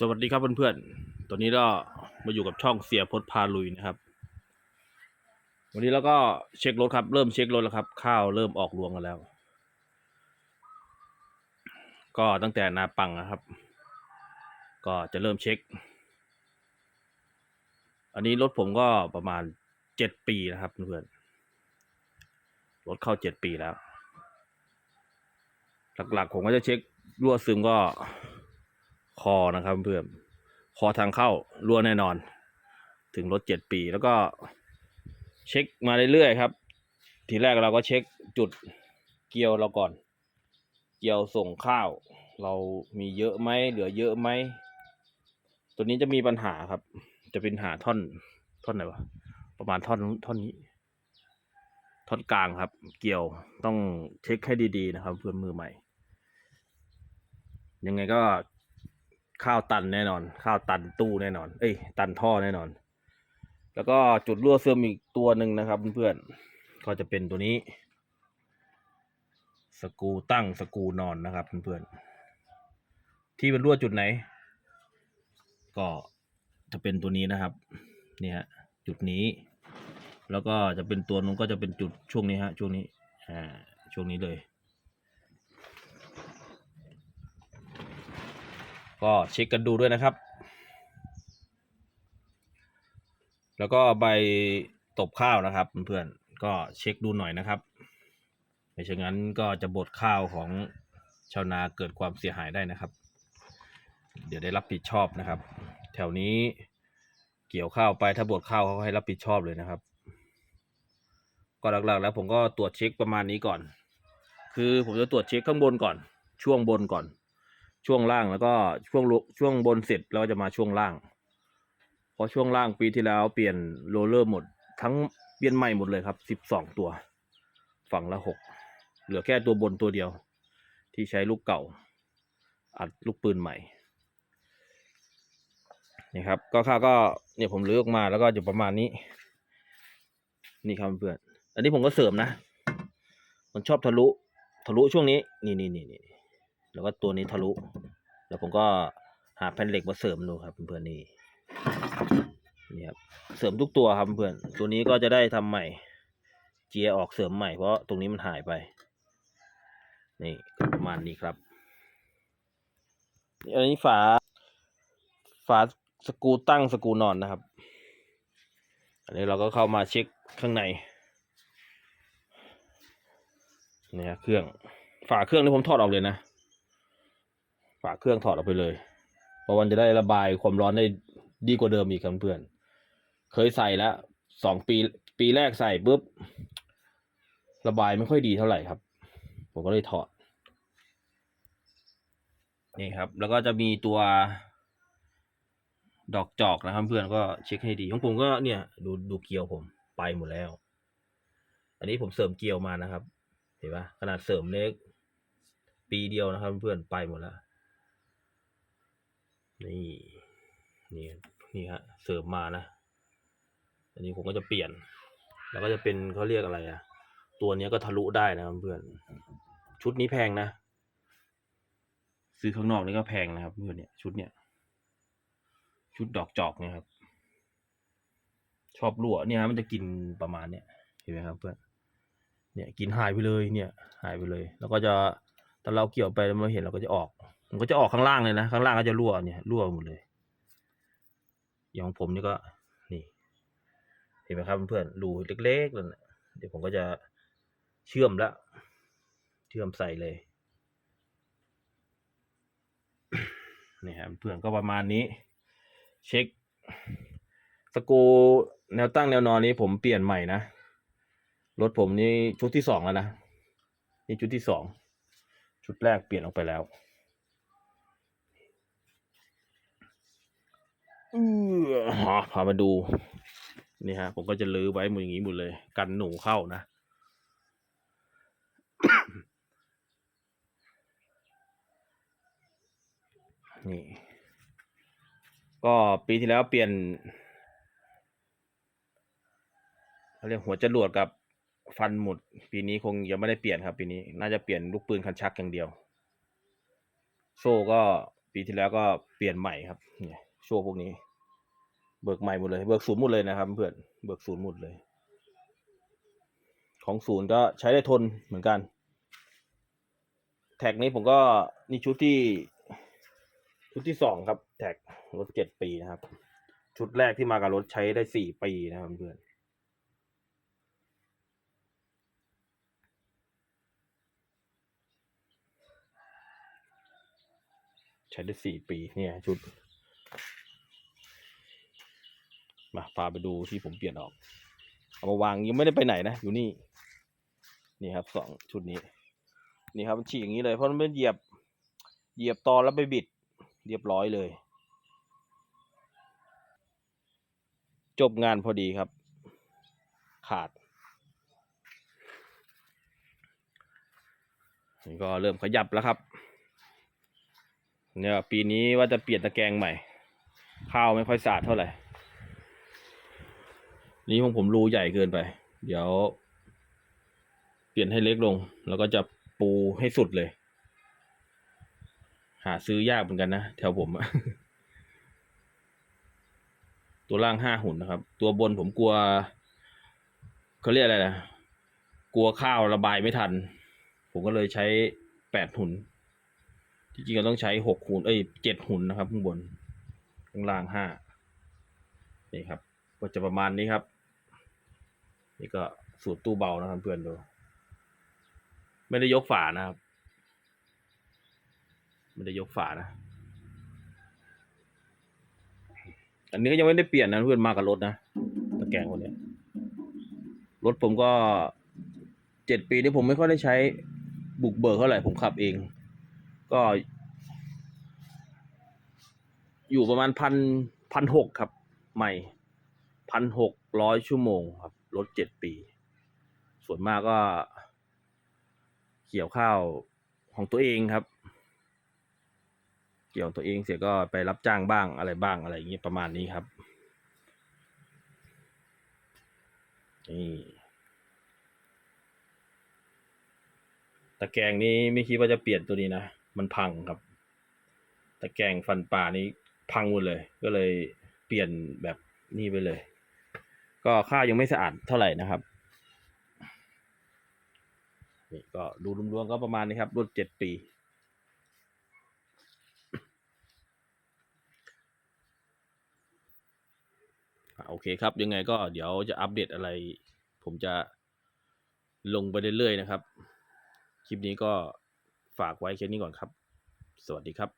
สวัสดีครับเพื่อนๆ ตอนนี้ก็มาอยู่กับช่องเสียพดพาลุยนะครับ วันนี้เราก็เช็ครถครับ เริ่มเช็ครถแล้วครับ ข้าวเริ่มออกรวงกันแล้ว ก็ตั้งแต่นาปังนะครับ ก็จะเริ่มเช็ค อันนี้รถผมก็ประมาณเจ็ดปีนะครับเพื่อนๆรถเข้าเจ็ดปีแล้ว หลักๆ ผมก็จะเช็ครั่วซึมก็ คอนะครับเพื่อนคอทางเข้ารั่วแน่นอน ถึงรถเจ็ดปีแล้วก็ เช็คมาเรื่อยๆครับ ทีแรกเราก็เช็คจุดเกียวเราก่อน เกียวส่งข้าว เรามีเยอะไหมเหลือเยอะไหมตัวนี้จะมีปัญหาครับ จะเป็นหาท่อนท่อนไหนวะประมาณท่อนท่อนนี้ ท่อนกลางครับ เกี่ยวต้องเช็คให้ดีๆนะครับ เพื่อนมือใหม่ ยังไงก็ ข้าวตันแน่นอน ข้าวตันตู้แน่นอน เอ้ย ตันท่อแน่นอน แล้วก็จุดรั่วซึมอีกตัวหนึ่งนะครับเพื่อนๆก็จะเป็นตัวนี้ สกูตั้งสกูนอนนะครับเพื่อนๆที่เป็นรั่วจุดไหน ก็จะเป็นตัวนี้นะครับนี่ฮะจุดนี้ แล้วก็จะเป็นตัวนู้นก็จะเป็นจุดช่วงนี้ฮะช่วงนี้อ่าช่วงนี้เลย ก็เช็คกันดูด้วยนะครับ แล้วก็ใบตบข้าวนะครับเพื่อนๆก็เช็คดูหน่อยนะครับไม่เช่นนั้นก็จะบดข้าวของชาวนาเกิดความเสียหายได้นะครับ เดี๋ยวได้รับผิดชอบนะครับ แถวนี้เกี่ยวข้าวไปถ้าบดข้าวเขาให้รับผิดชอบเลยนะครับ ก็หลักๆแล้วผมก็ตรวจเช็คประมาณนี้ก่อน คือผมจะตรวจเช็คข้างบนก่อน ช่วงบนก่อน ช่วงล่างแล้วก็ช่วงลุช่วงบนเสร็จแล้วจะมาช่วงล่าง เพราะช่วงล่างปีที่แล้วเปลี่ยนโรลเลอร์หมด ทั้งเปลี่ยนใหม่หมดเลยครับสิบสองตัว ฝั่งละหกเหลือแค่ตัวบนตัวเดียว ที่ใช้ลูกเก่า อัดลูกปืนใหม่นี่ครับก็ค่าก็เนี่ยผมลืออกมาแล้วก็จะประมาณนี้ นี่ครับเพื่อน อันนี้ผมก็เสริมนะ มันชอบทะลุทะลุช่วงนี้ นี่นี่นี่นี่ แล้วก็ตัวนี้ทะลุ แล้วผมก็หาแผ่นเหล็กมาเสริมดูครับเพื่อนๆนี่นี่ครับเสริมทุกตัวครับเพื่อนตัวนี้ก็จะได้ทำใหม่ เจียออกเสริมใหม่เพราะตรงนี้มันหายไป นี่ประมาณนี้ครับอันนี้ฝา ฝาสกูตั้งสกูนอนนะครับ อันนี้เราก็เข้ามาเช็คข้างในเนี่ยเครื่องฝาเครื่องนี่ผมถอดออกเลยนะ ฝาเครื่องถอดออกไปเลยเพราะมันจะได้ระบายความร้อนได้ดีกว่าเดิมอีกครับเพื่อนเคยใส่แล้วสองปีปีแรกใส่ปุ๊บระบายไม่ค่อยดีเท่าไหร่ครับ ผมก็เลยถอด นี่ครับ แล้วก็จะมีตัวดอกจอกนะครับเพื่อนก็เช็คให้ดีของผมก็เนี่ย ดูดูเกลียวผมไปหมดแล้ว อันนี้ผมเสริมเกลียวมานะครับ เห็นปะขนาดเสริมเล็ก ปีเดียวนะครับเพื่อนไปหมดแล้ว นี่นี่นี่ฮะเสริมมานะ อันนี้ผมก็จะเปลี่ยน แล้วก็จะเป็นเขาเรียกอะไรอะตัวนี้ก็ทะลุได้นะเพื่อนชุดนี้แพงนะ ซื้อข้างนอกนี่ก็แพงนะครับเพื่อนเนี่ยชุดเนี้ยชุดดอกจอกเนี่ยครับ ชอบรั่วเนี่ยมันจะกินประมาณเนี้ยเห็นไหมครับเพื่อนเนี่ยกินหายไปเลยเนี่ย หายไปเลย แล้วก็จะถ้าเราเกี่ยวไปเราเห็นเราก็จะออก มันก็จะออกข้างล่างเลยนะ ข้างล่างก็จะรั่วเนี่ยรั่วหมดเลย อย่างของผมนี่ก็ นี่ เห็นไหมครับเพื่อนรูเล็กๆเลยนเดี๋ยวผมก็จะเชื่อมแล้ว เชื่อมใส่เลยนี่ครับเพื่อนก็ประมาณนี้ เช็คสกูแนวตั้งแนวนอนนี้ผมเปลี่ยนใหม่นะ รถผมนี่ชุดที่สองแล้วนะ นี่ชุดที่สอง ชุดแรกเปลี่ยนออกไปแล้ว ออพามาดูนี่ฮะ ผมก็จะลื้อไว้หมดอย่างนี้หมดเลย กันหนูเข้านะนี่ ก็ปีที่แล้วเปลี่ยนเขาเรียกหัวจรวดกับฟันหมุด ปีนี้คงยังไม่ได้เปลี่ยนครับ ปีนี้ น่าจะเปลี่ยนลูกปืนคันชักอย่างเดียว โซ่ก็ปีปีที่แล้วก็เปลี่ยนใหม่ครับเนี่ย ช่วงพวกนี้ เบิกใหม่หมดเลย เบิกศูนย์หมดเลยนะครับ เพื่อนเบิกศูนย์หมดเลย ของศูนย์ก็ใช้ได้ทนเหมือนกัน แท็กนี้ผมก็นี่ชุดที่ ชุดที่สองครับ แท็กรถเจ็ดปีนะครับ ชุดแรกที่มากับรถใช้ได้สี่ปีนะครับเพื่อนใช้ได้สี่ปี เนี่ย ชุด พาไปดูที่ผมเปลี่ยนออก เอามาวางยังไม่ได้ไปไหนนะ อยู่นี่ นี่ครับสองชุดนี้ นี่ครับมันฉีกอย่างนี้เลยเพราะมันเหยียบ เหยียบตอนแล้วไปบิด เรียบร้อยเลย จบงานพอดีครับ ขาดนี่ก็เริ่มขยับแล้วครับเนี่ยปีนี้ว่าจะเปลี่ยนตะแกรงใหม่ ข้าวไม่ค่อยสะอาดเท่าไหร่ นี่ของผมรูใหญ่เกินไป เดี๋ยว เปลี่ยนให้เล็กลง แล้วก็จะปูให้สุดเลย หาซื้อยากเหมือนกันนะแถวผมตัวล่างห้าหุ่นนะครับ ตัวบนผมกลัวเขาเรียกอะไรนะกลัวข้าวระบายไม่ทัน ผมก็เลยใช้แปดหุ่นจริงๆก็ต้องใช้หกหุ่นเอ้ยเจ็ดหุ่นนะครับข้างบนข้างล่างห้านี่ครับ ก็จะประมาณนี้ครับ นี่ก็สูตรตู้เบานะครับเพื่อนดู ไม่ได้ยกฝานะครับ ไม่ได้ยกฝานะ อันนี้ก็ยังไม่ได้เปลี่ยนนะเพื่อนมากับรถนะตะแกรงคนเนี้ยรถผมก็เจ็ดปีที่ผมไม่ค่อยได้ใช้บุกเบิกเท่าไหร่ผมขับเอง ก็ อยู่ประมาณพันพันหกครับ ใหม่พันหกร้อยชั่วโมงครับ รถเจ็ดปี ส่วนมากก็ เกี่ยวข้าวของตัวเองครับ เกี่ยวตัวเองเสร็จก็ไปรับจ้างบ้างอะไรบ้างอะไรอย่างเงี้ยประมาณนี้ครับนี่ตะแกรงนี้ไม่คิดว่าจะเปลี่ยนตัวนี้นะ มันพังครับ ตะแกรงฟันปลานี้พังหมดเลย ก็เลยเปลี่ยนแบบนี้ไปเลย ก็ข้าวยังไม่สะอาดเท่าไหร่นะครับนี่ก็ดูรวมๆก็ประมาณนี้ครับรุ่นเจ็ดปี โอเคครับ ยังไงก็เดี๋ยวจะอัปเดตอะไร ผมจะลงไปเรื่อยๆนะครับ คลิปนี้ก็ฝากไว้แค่นี้ก่อนครับ สวัสดีครับ